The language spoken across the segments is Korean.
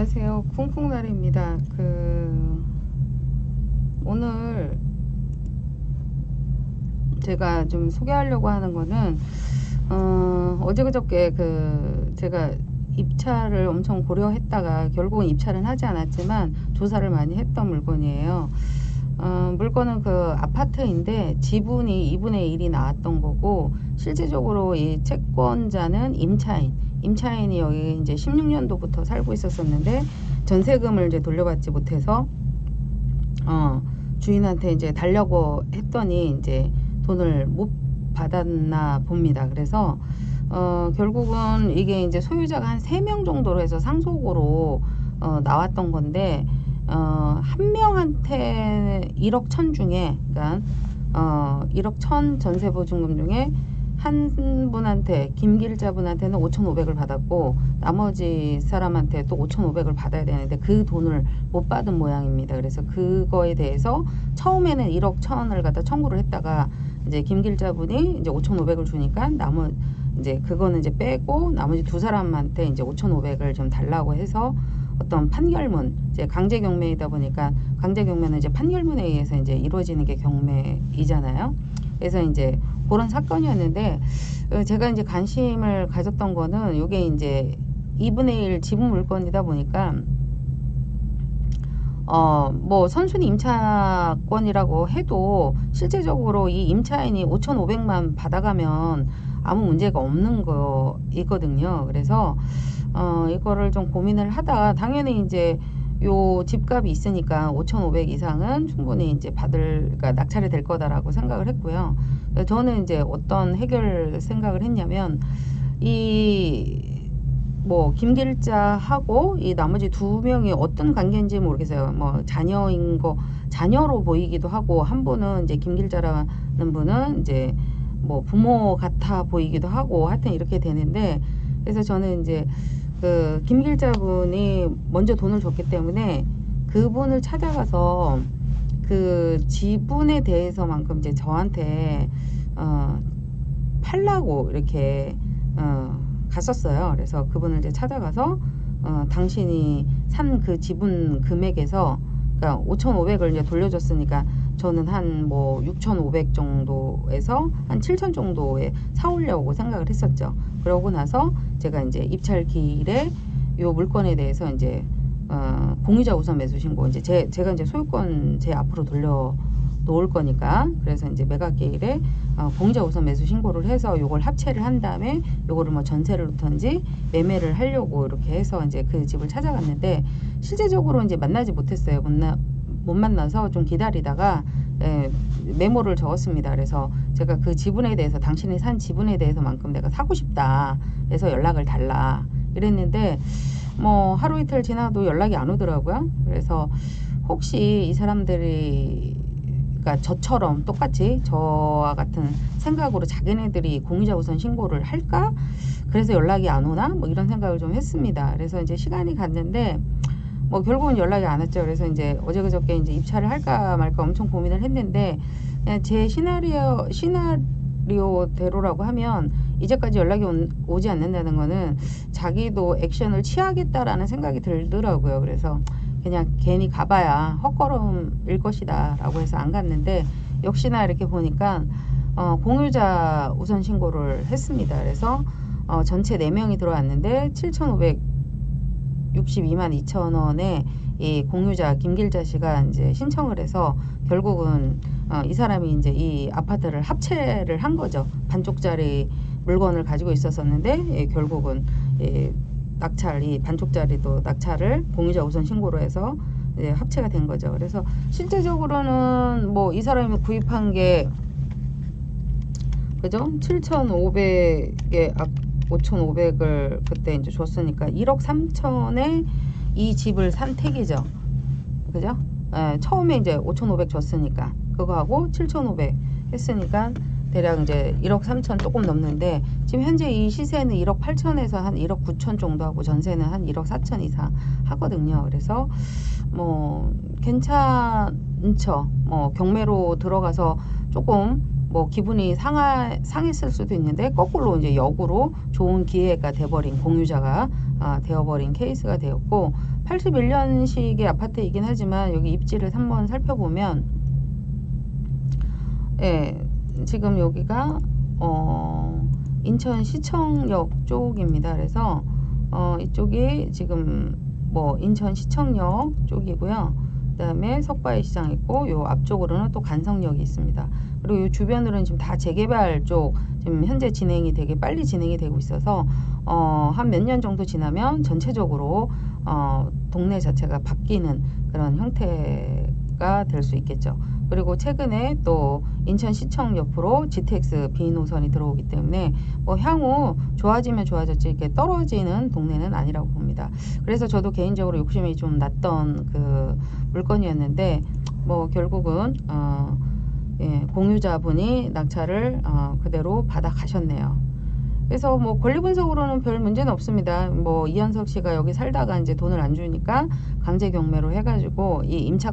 안녕하세요. 쿵쿵날입니다. 그 오늘 제가 좀 소개하려고 하는 거는 어, 어제 그저께 그 제가 입찰을 엄청 고려했다가 결국은 입찰은 하지 않았지만 조사를 많이 했던 물건이에요. 어, 물건은 그 아파트인데 지분이 2분의 1이 나왔던 거고 실제적으로 이 채권자는 임차인 임차인이 여기 이제 16년도부터 살고 있었었는데 전세금을 이제 돌려받지 못해서 어 주인한테 이제 달라고 했더니 이제 돈을 못 받았나 봅니다. 그래서 어 결국은 이게 이제 소유자가 한 세 명 정도로 해서 상속으로 어 나왔던 건데 어한 명한테 1억 천 중에 그러니까 어 1억 천 전세 보증금 중에 한 분한테 김길자 분한테는 5,500을 받았고 나머지 사람한테 또 5,500을 받아야 되는데 그 돈을 못 받은 모양입니다. 그래서 그거에 대해서 처음에는 1억 천을 갖다 청구를 했다가 이제 김길자 분이 이제 5,500을 주니까 남은 이제 그거는 이제 빼고 나머지 두 사람한테 이제 5,500을 좀 달라고 해서 어떤 판결문 이제 강제 경매이다 보니까 강제 경매는 이제 판결문에 의해서 이제 이루어지는 게 경매이잖아요. 그래서 이제 그런 사건이었는데 어, 제가 이제 관심을 가졌던 거는 이게 이제 2분의 1 지분 물건이다 보니까 어 뭐 선순위 임차권이라고 해도 실제적으로 이 임차인이 5,500만 받아가면 아무 문제가 없는 거이거든요. 그래서 어 이거를 좀 고민을 하다가 당연히 이제 요 집값이 있으니까 5,500 이상은 충분히 이제 받을 그러니까 낙찰이 될 거다라고 생각을 했고요. 저는 이제 어떤 해결 생각을 했냐면 이 뭐 김길자하고 이 나머지 두 명이 어떤 관계인지 모르겠어요. 뭐 자녀인 거 자녀로 보이기도 하고 한 분은 이제 김길자라는 분은 이제 뭐 부모 같아 보이기도 하고 하여튼 이렇게 되는데 그래서 저는 이제 그 김길자 분이 먼저 돈을 줬기 때문에 그분을 찾아가서 그 지분에 대해서만큼 이제 저한테 어 팔라고 이렇게 어 갔었어요. 그래서 그분을 이제 찾아가서 어 당신이 산 그 지분 금액에서 그러니까 5,500을 이제 돌려줬으니까 저는 한 뭐 6,500 정도에서 한 7,000 정도에 사오려고 생각을 했었죠. 그러고 나서 제가 이제 입찰 기일에 요 물건에 대해서 이제 어, 공유자 우선 매수 신고 이제 제, 제가 이제 소유권 제 앞으로 돌려 놓을 거니까 그래서 이제 매각기일에 어, 공유자 우선 매수 신고를 해서 요걸 합체를 한 다음에 요거를 뭐 전세를 놓던지 매매를 하려고 이렇게 해서 이제 그 집을 찾아갔는데 실제적으로 이제 만나지 못했어요. 못, 나, 못 만나서 좀 기다리다가 예, 메모를 적었습니다. 그래서 제가 그 지분에 대해서 당신이 산 지분에 대해서만큼 내가 사고 싶다. 그래서 연락을 달라. 이랬는데 뭐 하루 이틀 지나도 연락이 안 오더라고요. 그래서 혹시 이 사람들이 그러니까 저처럼 똑같이 저와 같은 생각으로 자기네들이 공유자 우선 신고를 할까? 그래서 연락이 안 오나? 뭐 이런 생각을 좀 했습니다. 그래서 이제 시간이 갔는데 뭐 결국은 연락이 안 왔죠. 그래서 이제 어제 그저께 이제 입찰을 할까 말까 엄청 고민을 했는데 그냥 제 시나리오 시나리오대로라고 하면 이제까지 연락이 온, 오지 않는다는 거는 자기도 액션을 취하겠다라는 생각이 들더라고요. 그래서 그냥 괜히 가봐야 헛걸음일 것이다라고 해서 안 갔는데 역시나 이렇게 보니까 어, 공유자 우선 신고를 했습니다. 그래서 어, 전체 4명이 들어왔는데 7,562만 2천 원에 이 공유자 김길자 씨가 이제 신청을 해서 결국은 어, 이 사람이 이제 이 아파트를 합체를 한 거죠. 반쪽짜리 물건을 가지고 있었었는데 예, 결국은 예, 낙찰 이 반쪽짜리도 낙찰을 공유자 우선 신고로 해서 예, 합체가 된 거죠. 그래서 실제적으로는 뭐 이 사람이 구입한 게 그죠? 7,500에 아, 5,500을 그때 이제 줬으니까 1억 3천에 이 집을 산 택이죠. 그죠? 예, 처음에 이제 5,500 줬으니까 그거하고 7,500 했으니까 대략 이제 1억 3천 조금 넘는데 지금 현재 이 시세는 1억 8천에서 한 1억 9천 정도 하고 전세는 한 1억 4천 이상 하거든요. 그래서 뭐 괜찮죠. 뭐 경매로 들어가서 조금 뭐 기분이 상하, 상했을 수도 있는데 거꾸로 이제 역으로 좋은 기회가 돼버린 공유자가 아, 되어버린 케이스가 되었고 81년식의 아파트이긴 하지만 여기 입지를 한번 살펴보면 예, 지금 여기가 어, 인천 시청역 쪽입니다. 그래서 어, 이쪽이 지금 뭐 인천 시청역 쪽이고요. 그다음에 석바위 시장 있고 요 앞쪽으로는 또 간성역이 있습니다. 그리고 요 주변으로는 지금 다 재개발 쪽 지금 현재 진행이 되게 빨리 진행이 되고 있어서 어, 한 몇 년 정도 지나면 전체적으로 어, 동네 자체가 바뀌는 그런 형태 가 될 수 있겠죠. 그리고 최근에 또 인천시청 옆으로 GTX B 노선이 들어오기 때문에 뭐 향후 좋아지면 좋아졌지 이렇게 떨어지는 동네는 아니라고 봅니다. 그래서 저도 개인적으로 욕심이 좀 났던 그 물건이었는데 뭐 결국은 어, 예, 공유자분이 낙찰을 어, 그대로 받아 가셨네요. 그래서 뭐 권리 분석으로는 별 문제는 없습니다. 뭐 이현석 씨가 여기 살다가 이제 돈을 안 주니까 강제 경매로 해가지고 이 임차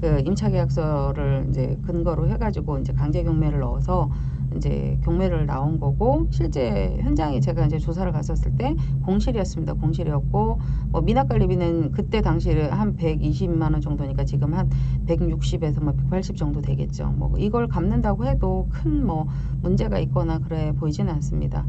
그 임차 계약서를 이제 근거로 해가지고 이제 강제 경매를 넣어서 이제 경매를 나온 거고 실제 현장에 제가 이제 조사를 갔었을 때 공실이었습니다. 공실이었고 뭐 미납관리비는 그때 당시에 한 120만 원 정도니까 지금 한 160에서 뭐 180 정도 되겠죠. 뭐 이걸 갚는다고 해도 큰 뭐 문제가 있거나 그래 보이지는 않습니다.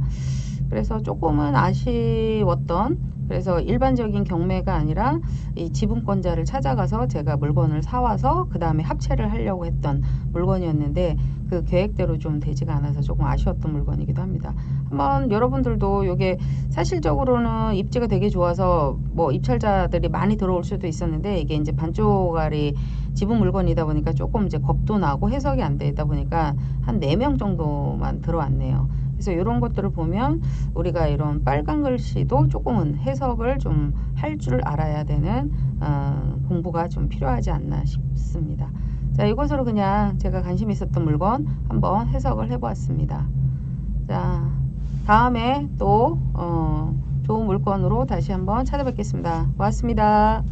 그래서 조금은 아쉬웠던 그래서 일반적인 경매가 아니라 이 지분권자를 찾아가서 제가 물건을 사와서 그 다음에 합체를 하려고 했던 물건이었는데 그 계획대로 좀 되지가 않아서 조금 아쉬웠던 물건이기도 합니다. 한번 여러분들도 이게 사실적으로는 입지가 되게 좋아서 뭐 입찰자들이 많이 들어올 수도 있었는데 이게 이제 반쪽알이 지분 물건이다 보니까 조금 이제 겁도 나고 해석이 안 되다 보니까 한 네 명 정도만 들어왔네요. 그래서 이런 것들을 보면 우리가 이런 빨간 글씨도 조금은 해석을 좀 할 줄 알아야 되는 어, 공부가 좀 필요하지 않나 싶습니다. 자, 이것으로 그냥 제가 관심 있었던 물건 한번 해석을 해보았습니다. 자, 다음에 또 어, 좋은 물건으로 다시 한번 찾아뵙겠습니다. 고맙습니다.